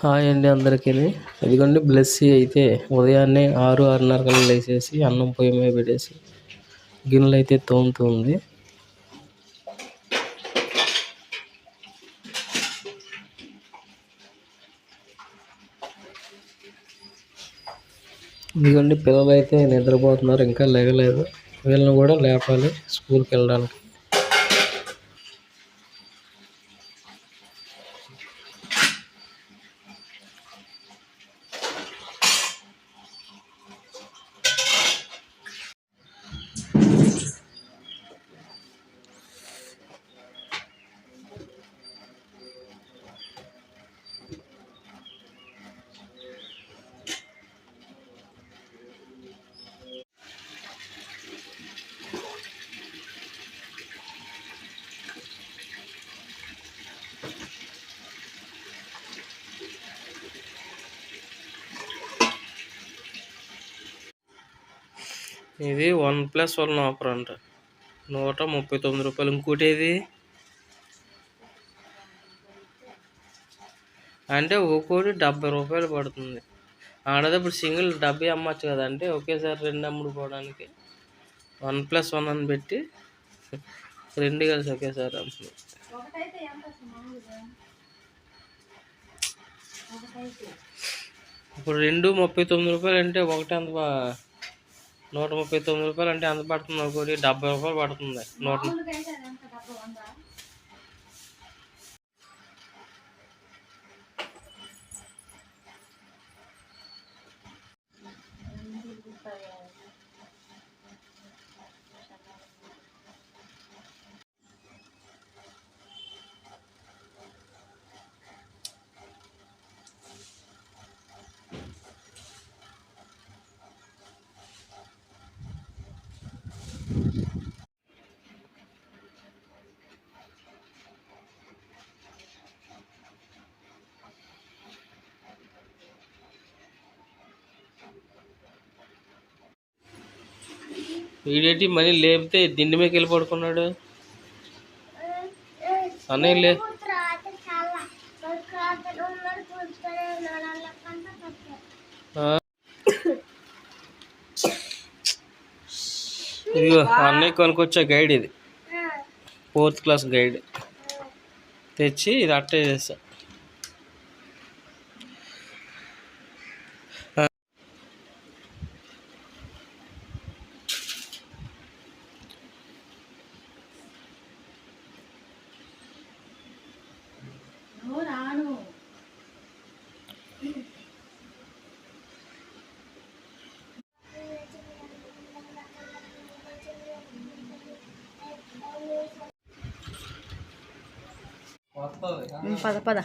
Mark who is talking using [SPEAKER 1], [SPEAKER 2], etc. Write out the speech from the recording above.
[SPEAKER 1] Hi అండి అందరికీ. ఇదిగోండి బ్లెస్సీ అయితే ఉదయాన్నే ఆరు ఆరున్నర కల్లా లేచేసి అన్నం పొయ్యి మీద పెట్టేసి గిన్నెలు అయితే తోముతుంది ఇదిగోండి పిల్లలు అయితే నిద్రపోతున్నారు ఇంకా లేగలేదు. వీళ్ళని కూడా లేపాలి స్కూల్కి వెళ్ళడానికి. ఇది వన్ ప్లస్ వన్ ఆఫర్ అంట. నూట ముప్పై తొమ్మిది రూపాయలు ఇంకోటి ఏది? అంటే ఒక్కోటి డెబ్బై రూపాయలు పడుతుంది. ఆడది ఇప్పుడు సింగిల్ డెబ్బై అమ్మచ్చు కదా అంటే ఒకేసారి రెండు అమ్ముడుకోవడానికి వన్ ప్లస్ వన్ అని పెట్టి రెండు కలిసి ఒకేసారి అమ్ముతుంది. ఇప్పుడు రెండు ముప్పై తొమ్మిది రూపాయలు అంటే ఒకటి బా- నూట ముప్పై తొమ్మిది రూపాయలు అంటే ఎంత పడుతుంది ఒకటి డెబ్బై రూపాయలు పడుతుంది. నూట వీడేంటి మనీ లేపితే దిండి మీదకి వెళ్ళి పడుకున్నాడు? అన్నయ్య లే. ఇదిగో అన్నయ్య కొనుక్కొచ్చే గైడ్ ఇది. Fourth class guide. తెచ్చి ఇది అట్టే చేస్తా.
[SPEAKER 2] 嗯，发的发的。